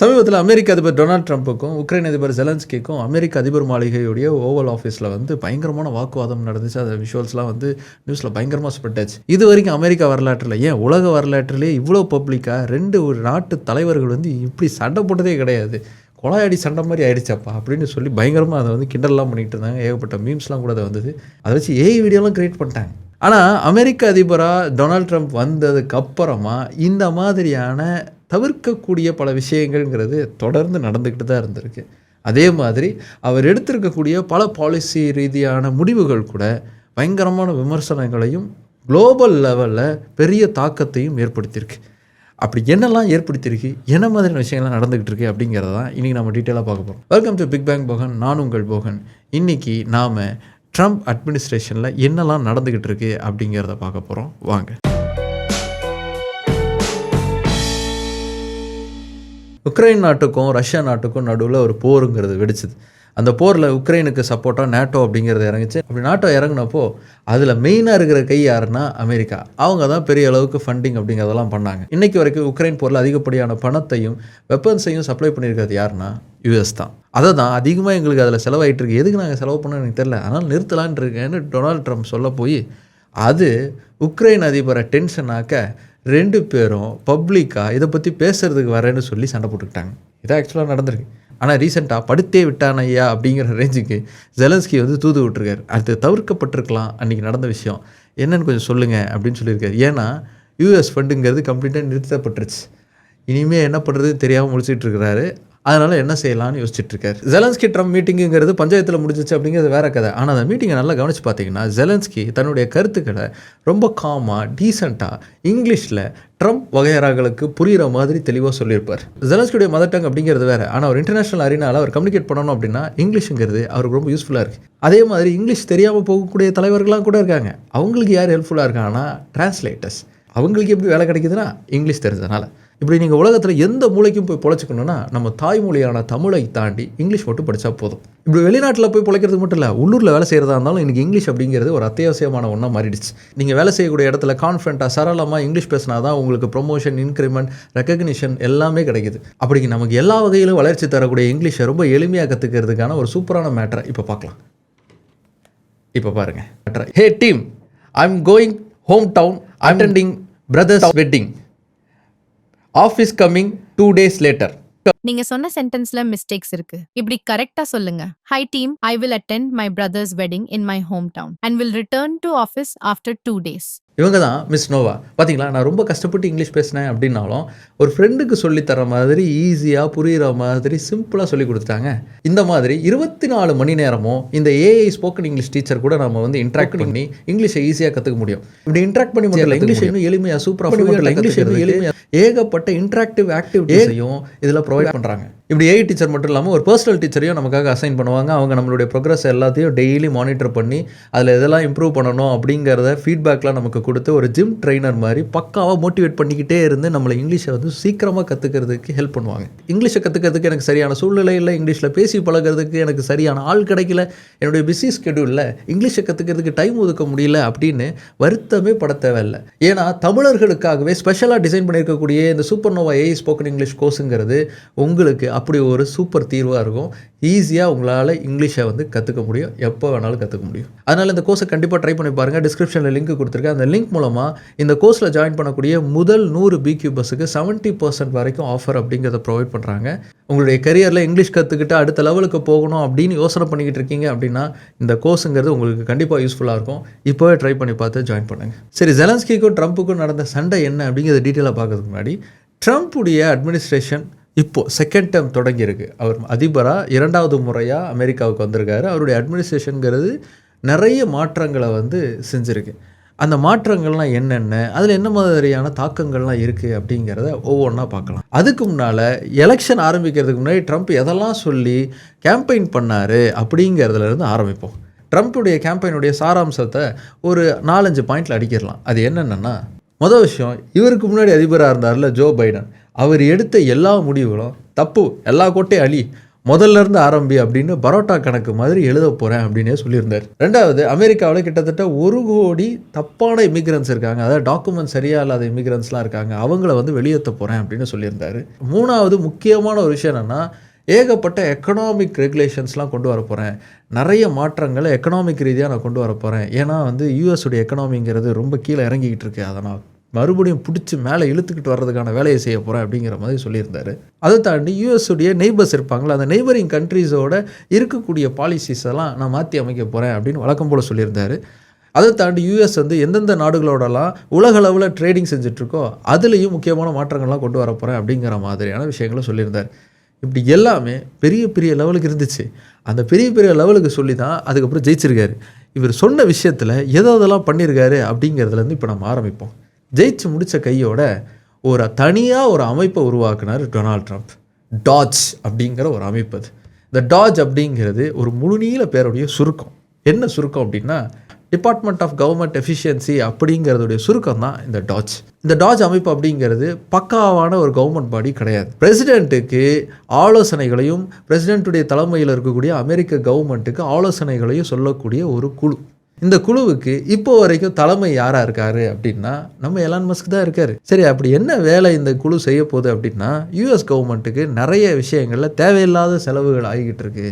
சமீபத்தில் அமெரிக்க அதிபர் Donald ட்ரம்ப்புக்கும் Ukraine அதிபர் ஜெலன்ஸ்கிக்கும் அமெரிக்க அதிபர் மாளிகையுடைய ஓவல் ஆஃபீஸில் வந்து பயங்கரமான வாக்குவாதம் நடந்துச்சு. அந்த விஷுவல்ஸ்லாம் வந்து நியூஸில் பயங்கரமாக ஸ்ப்ரெட்டாச்சு இது வரைக்கும் அமெரிக்கா வரலாற்றில் ஏன் உலக வரலாற்றிலே இவ்வளோ பப்ளிக்காக ரெண்டு ஒரு நாட்டு தலைவர்கள் வந்து இப்படி சண்டை போட்டதே கிடையாது. கொலையாடி சண்டை மாதிரி ஆயிடுச்சாப்பா? அப்படின்னு சொல்லி பயங்கரமாக அதை வந்து கிண்டல்லாம் பண்ணிகிட்டு இருந்தாங்க. ஏகப்பட்ட மீம்ஸ்லாம் கூட அதை வந்தது. அதை வச்சு ஏஐ வீடியோலாம் கிரியேட் பண்ணிட்டாங்க. ஆனால் அமெரிக்க அதிபராக டொனால்ட் ட்ரம்ப் வந்ததுக்கப்புறமா இந்த மாதிரியான தவிர்க்கக்கூடிய பல விஷயங்கள்ங்கிறது தொடர்ந்து நடந்துக்கிட்டு தான் இருந்திருக்கு. அதே மாதிரி அவர் எடுத்திருக்கக்கூடிய பல பாலிசி ரீதியான முடிவுகள் கூட பயங்கரமான விமர்சனங்களையும் குளோபல் லெவலில் பெரிய தாக்கத்தையும் ஏற்படுத்தியிருக்கு. அப்படி என்னெல்லாம் ஏற்படுத்தியிருக்கு? என்ன மாதிரியான விஷயங்கள்லாம் நடந்துகிட்டு இருக்கு அப்படிங்கிறத தான் இன்றைக்கி நம்ம டீட்டெயிலாக பார்க்க போகிறோம் welcome to big bang Bogan நான் உங்கள் போகன். இன்றைக்கி நாம் ட்ரம்ப் அட்மினிஸ்ட்ரேஷனில் என்னெல்லாம் நடந்துக்கிட்டு இருக்கு அப்படிங்கிறத பார்க்க போகிறோம் வாங்க. உக்ரைன் நாட்டுக்கும் ரஷ்யா நாட்டுக்கும் நடுவில் ஒரு போருங்கிறது வெடிச்சுது. அந்த போரில் உக்ரைனுக்கு சப்போர்ட்டாக நேட்டோ அப்படிங்கிறது இறங்குச்சு. அப்படி நாட்டோ இறங்குனப்போ அதில் மெயினாக இருக்கிற கை யாருன்னா அமெரிக்கா. அவங்க தான் பெரிய அளவுக்கு ஃபண்டிங் அப்படிங்கிறதெல்லாம் பண்ணாங்க. இன்றைக்கி வரைக்கும் உக்ரைன் போரில் அதிகப்படியான பணத்தையும் வெப்பன்ஸையும் சப்ளை பண்ணியிருக்கிறது யாருன்னா யூஎஸ் தான். அதை தான் அதிகமாக எங்களுக்கு அதில் செலவாகிட்டு இருக்கு. எதுக்கு நாங்கள் செலவு பண்ணோம் எனக்கு தெரில அதனால் நிறுத்தலான் இருக்கேன்னு டொனால்ட் ட்ரம்ப் சொல்ல போய் அது உக்ரைன் அதிபரை டென்ஷனாக்க ரெண்டு பேரும் பப்ளிக்காக இதை பற்றி பேசுகிறதுக்கு வரேன்னு சொல்லி சண்டை போட்டுக்கிட்டாங்க. இதான் ஆக்சுவலாக நடந்திருக்கு. ஆனால் ரீசெண்டாக படுத்தே விட்டான் ஐயா அப்படிங்கிற ரேஞ்சுக்கு ஜெலன்ஸ்கி வந்து தூது விட்டுருக்காரு. அது தவிர்க்கப்பட்டிருக்கலாம் அன்றைக்கி நடந்த விஷயம். என்னன்னு கொஞ்சம் சொல்லுங்கள் அப்படின்னு சொல்லியிருக்காரு. ஏன்னா யூஎஸ் ஃபண்டுங்கிறது கம்ப்ளீட்டாக நிறுத்தப்பட்டுருச்சு. இனிமேல் என்ன பண்ணுறதுன்னு தெரியாமல் முடிச்சிட்டு இருக்கிறாரு. அதனால் என்ன செய்யலாம்னு யோசிச்சிட்டுருக்கார் ஜெலன்ஸ்கி ட்ரம்ப் மீட்டிங்குங்கிறது பஞ்சாயத்தில் முடிஞ்சிச்சு அப்படிங்கிறது வேற கதை. ஆனால் அந்த மீட்டிங்கை நல்லா கவனிச்சு பார்த்தீங்கன்னா ஜெலன்ஸ்கி தன்னுடைய கருத்துக்களை ரொம்ப காமாக டீசெண்டாக இங்கிலீஷில் ட்ரம்ப் வகையறாங்களுக்கு புரிகிற மாதிரி தெளிவாக சொல்லியிருப்பார். ஜெலன்ஸ்கியுடைய மதர் டங் அப்படிங்கிறது வேறு. ஆனால் அவர் இன்டர்நேஷனல் அரினால அவர் கம்யூனிகேட் பண்ணணும் அப்படின்னா இங்கிலீஷுங்கிறது அவருக்கு ரொம்ப யூஸ்ஃபுல்லாக இருக்குது அதே மாதிரி இங்கிலீஷ் தெரியாமல் போகக்கூடிய தலைவர்களாம் கூட இருக்காங்க. அவங்களுக்கு யார் ஹெல்ப்ஃபுல்லாக இருக்காங்கன்னா டிரான்ஸ்லேட்டர்ஸ் அவங்களுக்கு எப்படி வேலை கிடைக்குதுன்னா இங்கிலீஷ் தெரிஞ்சதுனால. இப்படி நீங்கள் உலகத்தில் எந்த மூலைக்கும் போய் பொழைச்சிக்கணும்னா நம்ம தாய்மொழியான தமிழை தாண்டி இங்கிலீஷ் மட்டும் படித்தா போதும். இப்படி வெளிநாட்டில் போய் பிழைக்கிறது மட்டும் இல்லை உள்ளூரில் வேலை செய்கிறதா இருந்தாலும் இன்றைக்கி இங்கிலீஷ் அப்படிங்கிறது ஒரு அத்தியாவசியமான ஒன்றா மாறிடுச்சு. நீங்கள் வேலை செய்யக்கூடிய இடத்துல கான்ஃபிடண்ட்டாக சரளமாக இங்கிலீஷ் பேசினா தான் உங்களுக்கு ப்ரொமோஷன் இன்க்ரிமெண்ட் ரெக்கக்னிஷன் எல்லாமே கிடைக்குது. அப்படி நமக்கு எல்லா வகையிலும் வளர்ச்சி தரக்கூடிய இங்கிலீஷை ரொம்ப எளிமையாக கற்றுக்கிறதுக்கான ஒரு சூப்பரான மேட்டரை இப்போ பார்க்கலாம். இப்போ பாருங்கள் hey team I am going Hometown. I'm attending brother's wedding. Office coming two days later. நீங்க சொன்ன சென்டென்ஸ்ல மிஸ்டேக்ஸ் இருக்கு. இப்படி கரெக்டா சொல்லுங்க. Hi team I will attend my brother's wedding in my home town and will return to office after two days இவங்க தான் miss Noah. பார்த்தீங்களா நான் ரொம்ப கஷ்டப்பட்டு இங்கிலீஷ் பேசினேன் அப்படின்னாலும் ஒரு ஃப்ரெண்டுக்கு சொல்லித்தர மாதிரி ஈஸியாக புரிகிற மாதிரி சிம்பிளாக சொல்லி கொடுத்துட்டாங்க. இந்த மாதிரி இருபத்தி நாலு மணி நேரமும் இந்த ஏஐ ஸ்போக்கன் இங்கிலீஷ் டீச்சர் கூட நம்ம வந்து இன்ட்ராக்ட் பண்ணி இங்கிலீஷை ஈஸியாக கற்றுக்க முடியும். இப்படி இன்ட்ராக்ட் பண்ணி முடியல இங்கிலீஷ் இன்னும் எளிமையாக சூப்பராக இங்கிலீஷ் எளிமையாக ஏகப்பட்ட இன்ட்ராக்டிவ் ஆக்டிவிட்டிஸையும் இதில் ப்ரொவைட் பண்ணுறாங்க இப்படி ஏஐ டீச்சர் மட்டும் இல்லாமல் ஒரு பர்சனல் டீச்சரையும் நமக்காக அசைன் பண்ணுவாங்க. அவங்க நம்மளுடைய ப்ரோக்ரஸ் எல்லாத்தையும் டெய்லி மானிட்டர் பண்ணி அதில் எதெல்லாம் இம்ப்ரூவ் பண்ணணும் அப்படிங்கிறத ஃபீட்பேக்லாம் நமக்கு கொடுத்து ஒரு ஜிம் ட்ரைனர் மாதிரி பக்காவாக மோட்டிவேட் பண்ணிக்கிட்டே இருந்து நம்மளை இங்கிலீஷை வந்து சீக்கிரமாக கற்றுக்கிறதுக்கு ஹெல்ப் பண்ணுவாங்க. இங்கிலீஷை கற்றுக்கிறதுக்கு எனக்கு சரியான சூழ்நிலை இல்லை. இங்கிலீஷில் பேசி பழகிறதுக்கு எனக்கு சரியான ஆள் கிடைக்கல. என்னுடைய பிஸி ஸ்கெடியூலில் இங்கிலீஷை கற்றுக்கிறதுக்கு டைம் ஒதுக்க முடியல அப்படின்னு வருத்தமே பட தேவையில்லை. ஏன்னா தமிழர்களுக்காகவே ஸ்பெஷலாக டிசைன் பண்ணியிருக்கக்கூடிய இந்த super nova AI spoken English கோர்ஸுங்கிறது உங்களுக்கு அப்படி ஒரு சூப்பர் தீர்வாக இருக்கும். ஈஸியாக உங்களால் இங்கிலீஷை வந்து கற்றுக்க முடியும். எப்போ வேணாலும் கற்றுக்க முடியும். அதனால் இந்த கோர்ஸை கண்டிப்பாக ட்ரை பண்ணி பாருங்கள் டிஸ்கிரிப்ஷனில் லிங்க் கொடுத்துருக்கேன். அந்த லிங்க் மூலமாக இந்த கோர்ஸில் ஜாயின் பண்ணக்கூடிய முதல் நூறு பிக்யூ பஸ்ஸுக்கு செவன்ட்டி பர்சன்ட் வரைக்கும் ஆஃபர் அப்படிங்கிறத ப்ரொவைட் பண்ணுறாங்க உங்களுடைய கரியரில் இங்கிலீஷ் கற்றுக்கிட்டு அடுத்த லெவலுக்கு போகணும் அப்படின்னு யோசனை பண்ணிக்கிட்டு இருக்கீங்க அப்படின்னா இந்த கோர்ஸுங்கிறது உங்களுக்கு கண்டிப்பாக யூஸ்ஃபுல்லாக இருக்கும். இப்போவே ட்ரை பண்ணி பார்த்து ஜாயின் பண்ணுங்கள் சரி ஜெலன்ஸ்கிக்கும் ட்ரம்ப்புக்கும் நடந்த சண்டை என்ன அப்படிங்கிறத டீட்டெயிலாக பார்க்கறதுக்கு முன்னாடி ட்ரம்ப்புடைய அட்மினிஸ்ட்ரேஷன் இப்போது செகண்ட் டேர்ம் தொடங்கியிருக்கு. அவர் அதிபராக இரண்டாவது முறையாக அமெரிக்காவுக்கு வந்திருக்காரு. அவருடைய அட்மினிஸ்ட்ரேஷனுங்கிறது நிறைய மாற்றங்களை வந்து செஞ்சுருக்கு. அந்த மாற்றங்கள்லாம் என்னென்ன? அதில் என்ன மாதிரியான தாக்கங்கள்லாம் இருக்குது அப்படிங்கிறத ஒவ்வொன்றா பார்க்கலாம். அதுக்கு முன்னால் எலெக்ஷன் ஆரம்பிக்கிறதுக்கு முன்னாடி ட்ரம்ப் எதெல்லாம் சொல்லி கேம்பெயின் பண்ணார் அப்படிங்கிறதுலேருந்து ஆரம்பிப்போம். ட்ரம்ப்புடைய கேம்பெயினுடைய சாராம்சத்தை ஒரு நாலஞ்சு பாயிண்டில் அடிக்கிடலாம் அது என்னென்னா மொதல் விஷயம் இவருக்கு முன்னாடி அதிபராக இருந்தார்ல ஜோ பைடன். அவர் எடுத்த எல்லா முடிவுகளும் தப்பு எல்லா கோட்டையும் அழி முதல்ல இருந்து ஆரம்பி அப்படின்னு பரோட்டா கணக்கு மாதிரி எழுத போகிறேன் அப்படின்னே சொல்லியிருந்தார். ரெண்டாவது அமெரிக்காவில் கிட்டத்தட்ட ஒரு கோடி தப்பான இமிகிரன்ஸ் இருக்காங்க. அதாவது டாக்குமெண்ட் சரியா இல்லாத இமிக்ரன்ஸ்லாம் இருக்காங்க. அவங்கள வந்து வெளியேற்ற போகிறேன் அப்படின்னு சொல்லியிருந்தாரு. மூணாவது முக்கியமான ஒரு விஷயம் என்னென்னா ஏகப்பட்ட எக்கனாமிக் ரெகுலேஷன்ஸ்லாம் கொண்டு வர போகிறேன் நிறைய மாற்றங்களை எக்கனாமிக் ரீதியாக நான் கொண்டு வர போகிறேன் ஏன்னா வந்து US எக்கனாமிங்கிறது ரொம்ப கீழே இறங்கிக்கிட்டு இருக்கு. அதனால் மறுபடியும் பிடிச்சி மேலே இழுத்துக்கிட்டு வர்றதுக்கான வேலையை செய்ய போகிறேன் அப்படிங்கிற மாதிரி சொல்லியிருந்தாரு. அதை தாண்டி யூஎஸ்ஸுடைய நெய்பர்ஸ் இருப்பாங்களா அந்த நெய்பரிங் கண்ட்ரீஸோட இருக்கக்கூடிய பாலிசிஸ் எல்லாம் நான் மாற்றி அமைக்க போகிறேன் அப்படின்னு வழக்கம் போல் சொல்லியிருந்தாரு. அதை தாண்டி யூஎஸ் வந்து எந்தெந்த நாடுகளோடலாம் உலக அளவில் ட்ரேடிங் செஞ்சுட்ருக்கோ அதுலேயும் முக்கியமான மாற்றங்கள்லாம் கொண்டு வர போகிறேன் அப்படிங்கிற மாதிரியான விஷயங்களை சொல்லியிருந்தார். இப்படி எல்லாமே பெரிய பெரிய லெவலுக்கு இருந்துச்சு. அந்த பெரிய பெரிய லெவலுக்கு சொல்லி தான் அதுக்கப்புறம் ஜெயிச்சிருக்காரு. இவர் சொன்ன விஷயத்தில் எதை எதெல்லாம் பண்ணியிருக்காரு அப்படிங்கிறதுலேருந்து இப்போ நம்ம ஆரம்பிப்போம். ஜெயிச்சு முடித்த கையோட ஒரு தனியாக ஒரு அமைப்பை உருவாக்குனார் டொனால்ட் ட்ரம்ப். டாஜ் அப்படிங்கிற ஒரு அமைப்பு அது. இந்த டாஜ் அப்படிங்கிறது ஒரு முழுநீள பேருடைய சுருக்கம். என்ன சுருக்கம் அப்படின்னா டிபார்ட்மெண்ட் ஆஃப் கவர்மெண்ட் எஃபிஷியன்சி அப்படிங்கிறதுடைய சுருக்கம் தான் இந்த டாஜ். இந்த டாஜ் அமைப்பு அப்படிங்கிறது பக்காவான ஒரு கவர்மெண்ட் பாடி கிடையாது. பிரசிடென்ட்டுக்கு ஆலோசனைகளையும் பிரசிடென்ட்டுடைய தலைமையில் இருக்கக்கூடிய அமெரிக்க கவர்மெண்ட்டுக்கு ஆலோசனைகளையும் சொல்லக்கூடிய ஒரு குழு. இந்த குழுவுக்கு இப்போ வரைக்கும் தலைமை யாராக இருக்காரு அப்படின்னா நம்ம எலான் மஸ்க் தான் இருக்காரு. சரி அப்படி என்ன வேலை இந்த குழு செய்ய போகுது அப்படின்னா யூஎஸ் கவர்மெண்ட்டுக்கு நிறைய விஷயங்களில் தேவையில்லாத செலவுகள் ஆகிக்கிட்டு இருக்கு.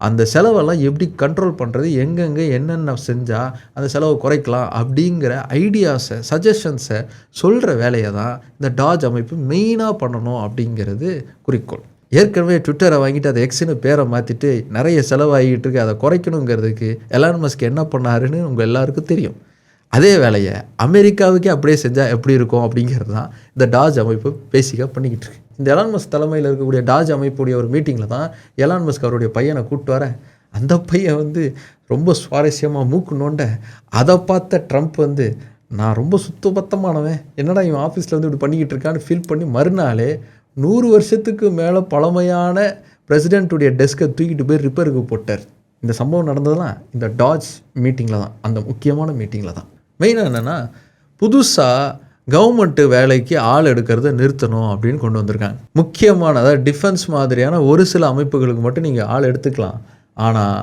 அந்த செலவெல்லாம் எப்படி கண்ட்ரோல் பண்ணுறது எங்கெங்கே என்னென்ன செஞ்சால் அந்த செலவை குறைக்கலாம் அப்படிங்கிற ஐடியாஸை சஜஷன்ஸை சொல்கிற வேலையை தான் இந்த டாஜ் அமைப்பு மெயினாக பண்ணணும் அப்படிங்கிறது குறிக்கோள். ஏற்கனவே ட்விட்டரை வாங்கிட்டு அதை எக்ஸ்னு பேரை மாற்றிட்டு நிறைய செலவாகிட்டு இருக்கு. அதை குறைக்கணுங்கிறதுக்கு எலான் மஸ்க் என்ன பண்ணாருன்னு உங்கள் எல்லாருக்கும் தெரியும். அதே வேலையை அமெரிக்காவுக்கே அப்படியே செஞ்சால் எப்படி இருக்கும் அப்படிங்கிறது தான் இந்த டாஜ் அமைப்பு பேசிக்காக பண்ணிக்கிட்டு இருக்கு. இந்த எலான் மஸ்க் தலைமையில் இருக்கக்கூடிய டாஜ் அமைப்புடைய ஒரு மீட்டிங்கில் தான் எலான் மஸ்க் அவருடைய பையனை கூப்பிட்டு வரேன் அந்த பையன் வந்து ரொம்ப சுவாரஸ்யமாக மூக்கு நோண்ட அதை பார்த்த ட்ரம்ப் வந்து நான் ரொம்ப சுத்தபத்தமானவன். என்னடா இவன் ஆஃபீஸில் வந்து இப்படி பண்ணிக்கிட்டு இருக்கான்னு ஃபீல் பண்ணி மறுநாளே நூறு வருஷத்துக்கு மேலே பழமையான பிரசிடெண்ட்டுடைய டெஸ்க்கை தூக்கிட்டு போய் ரிப்பேருக்கு போட்டார். இந்த சம்பவம் நடந்ததெல்லாம் இந்த டாஜ் மீட்டிங்கில் தான் அந்த முக்கியமான மீட்டிங்கில் தான். மெயினாக என்னென்னா புதுசாக கவர்மெண்ட்டு வேலைக்கு ஆள் எடுக்கிறத நிறுத்தணும் அப்படின்னு கொண்டு வந்திருக்காங்க. முக்கியமான அதாவது டிஃபென்ஸ் மாதிரியான ஒரு சில அமைப்புகளுக்கு மட்டும் நீங்கள் ஆள் எடுத்துக்கலாம். ஆனால்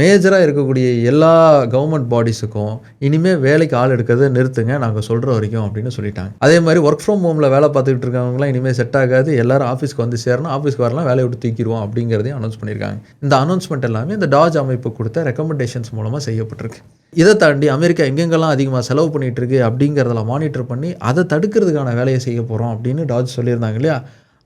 மேஜராக இருக்கக்கூடிய எல்லா கவர்மெண்ட் பாடிஸுக்கும் இனிமேல் வேலைக்கு ஆள் எடுக்கிறத நிறுத்துங்க நாங்கள் சொல்கிற வரைக்கும் அப்படின்னு சொல்லிட்டாங்க. அதே மாதிரி ஒர்க் ஃப்ரம் ஹோமில் வேலை பார்த்துக்கிட்டு இருக்கவங்களாம் இனிமேல் செட் ஆகாது. எல்லாரும் ஆஃபீஸ்க்கு வந்து சேரணும். ஆஃபீஸ்க்கு வரலாம் வேலையை விட்டு தூக்கிடுவோம் அப்படிங்கிறதையும் அனௌன்ஸ் பண்ணியிருக்காங்க. இந்த அனௌன்ஸ்மெண்ட் எல்லாமே இந்த டாஜ் அமைப்பு கொடுத்த ரெக்கமெண்டேஷன்ஸ் மூலமாக செய்யப்பட்டிருக்கு. இதை தாண்டி அமெரிக்கா எங்கெங்கெல்லாம் அதிகமாக செலவு பண்ணிகிட்டு இருக்கு அப்படிங்கிறதெல்லாம் மானிட்டர் பண்ணி அதை தடுக்கிறதுக்கான வேலையை செய்ய போகிறோம் அப்படின்னு டாஜ் சொல்லியிருந்தாங்க இல்லையா?